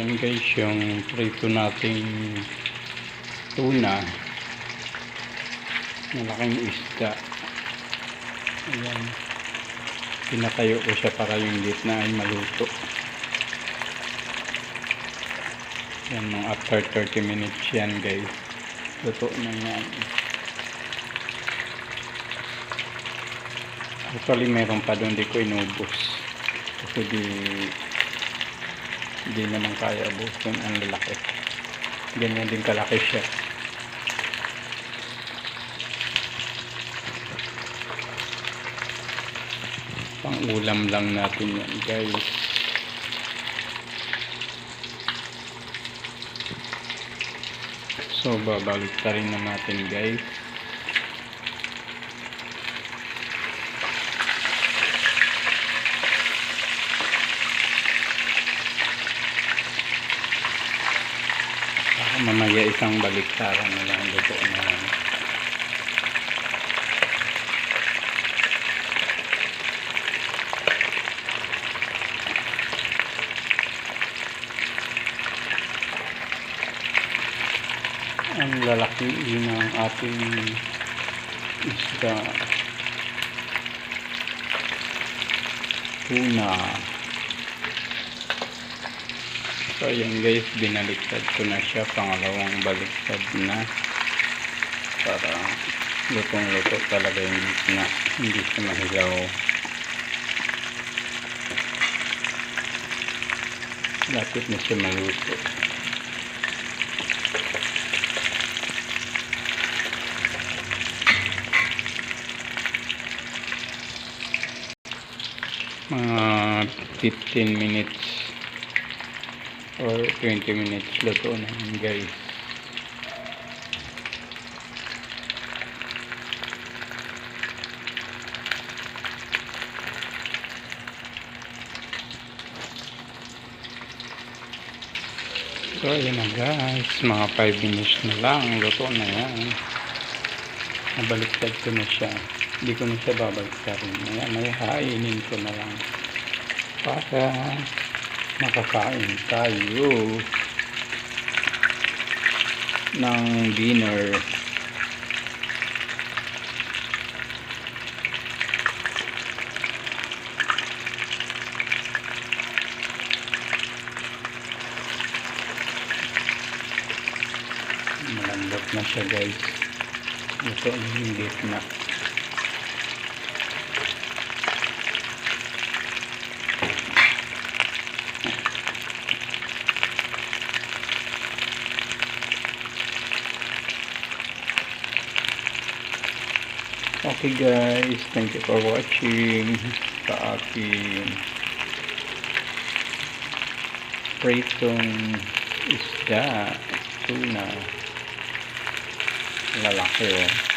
Ayan guys, yung prito nating tuna. Malaking isda. Ayan. Pinatayo ko siya para yung gitna ay maluto. Yan, mga after 30 minutes yan guys. Luto na yan. Actually, meron pa doon, di ko inubos. Kasi di, di naman kaya abusin ang lalaki. Ganyan din kalaki siya. Pang ulam lang natin yan guys. So, babalik ta rin na natin guys. Mamaya isang baliktaran na lang luto na. Ang lalaki ng ating isda. Tuna. So ayan guys, binaliktad ko na siya. Pangalawang baliktad na. Para lutong-luto talaga yung gitna. Hindi siya mahilaw. Lapit na siya maluto. Mga 15 minutes or 20 minutes luto na yun guys. So ayun na guys, mga 5 minutes na lang, luto na yan. Nabaliktad ko na siya. Hindi ko na siya babaliktarin. Maya may hainin ko na lang. Para makakain tayo ng dinner. Malambot na siya guys. Ito ang hindi na. Okay guys, thank you for watching. Sa aking pritong isda, tuna, lalaki oh.